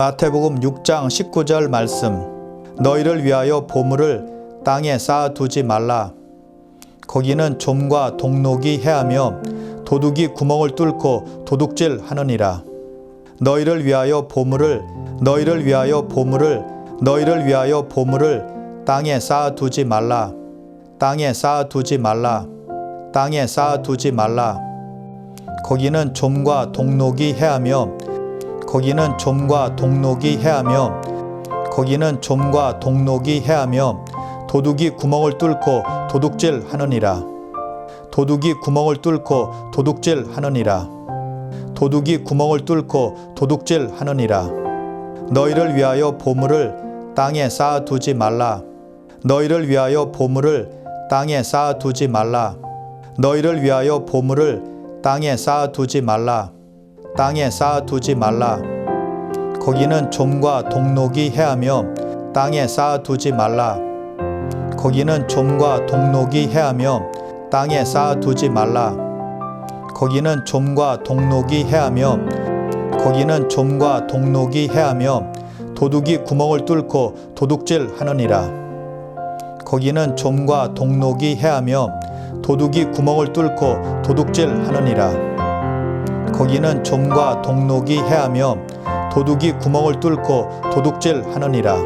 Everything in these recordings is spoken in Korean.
마태복음 6장 19절 말씀. 너희를 위하여 보물을 땅에 쌓아두지 말라. 거기는 좀과 동록이 해하며 도둑이 구멍을 뚫고 도둑질 하느니라. 너희를 위하여 보물을 너희를 위하여 보물을 너희를 위하여 보물을 땅에 쌓아두지 말라. 땅에 쌓아두지 말라. 땅에 쌓아두지 말라. 거기는 좀과 동록이 해하며 거기는 좀과 동록이 해하며 거기는 좀과 동록이 해하며 도둑이 구멍을 뚫고 도둑질 하느니라. 도둑이 구멍을 뚫고 도둑질 하느니라. 도둑이 구멍을 뚫고 도둑질 하느니라. 너희를 위하여 보물을 땅에 쌓아 두지 말라. 너희를 위하여 보물을 땅에 쌓아 두지 말라. 너희를 위하여 보물을 땅에 쌓아 두지 말라. 땅에 쌓아 두지 말라. 거기는 좀과 동록이 해하며 땅에 쌓아두지 말라. 거기는 좀과 동록이 해하며 땅에 쌓아두지 말라. 거기는 좀과 동록이 해하며 거기는 좀과 동록이 해하며 도둑이 구멍을 뚫고 도둑질 하느니라. 거기는 좀과 동록이 해하며 도둑이 구멍을 뚫고 도둑질 하느니라. 거기는 좀과 동록이 해하며 도둑이 구멍을 뚫고 도둑질 하느니라.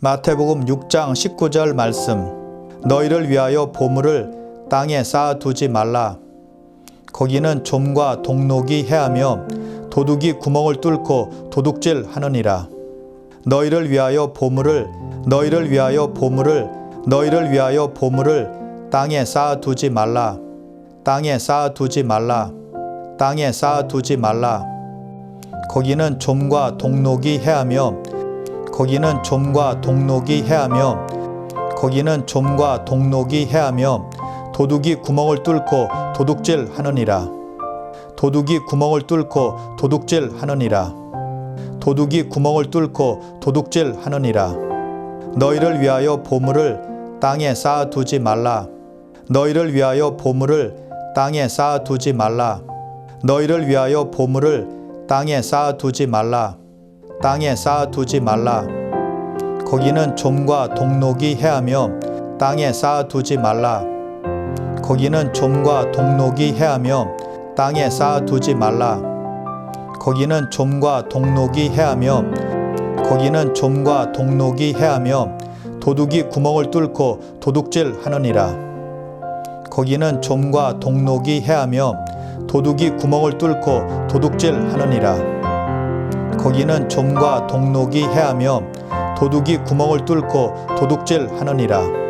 마태복음 6장 19절 말씀. 너희를 위하여 보물을 땅에 쌓아두지 말라. 거기는 좀과 동록이 해하며 도둑이 구멍을 뚫고 도둑질 하느니라. 너희를 위하여 보물을 너희를 위하여 보물을 너희를 위하여 보물을 땅에 쌓아두지 말라. 땅에 쌓아두지 말라. 땅에 쌓아두지 말라. 거기는 좀과 동록이 해하며 거기는 좀과 동록이 해하며 거기는 좀과 동록이 해하며 도둑이 구멍을 뚫고 도둑질 하느니라. 도둑이 구멍을 뚫고 도둑질 하느니라. 도둑이 구멍을 뚫고 도둑질 하느니라. 너희를 위하여 보물을 땅에 쌓아 두지 말라. 너희를 위하여 보물을 땅에 쌓아 두지 말라. 너희를 위하여 보물을 땅에 쌓아두지 말라. 땅에 쌓아두지 말라. 거기는 좀과 동록이 해하며 땅에 쌓아두지 말라. 거기는 좀과 동록이 해하며 땅에 쌓아두지 말라. 거기는 좀과 동록이 해하며 거기는 좀과 동록이 해하며 도둑이 구멍을 뚫고 도둑질 하느니라. 거기는 좀과 동록이 해하며 도둑이 구멍을 뚫고 도둑질 하느니라. 거기는 좀과 동록이 해하며 도둑이 구멍을 뚫고 도둑질 하느니라.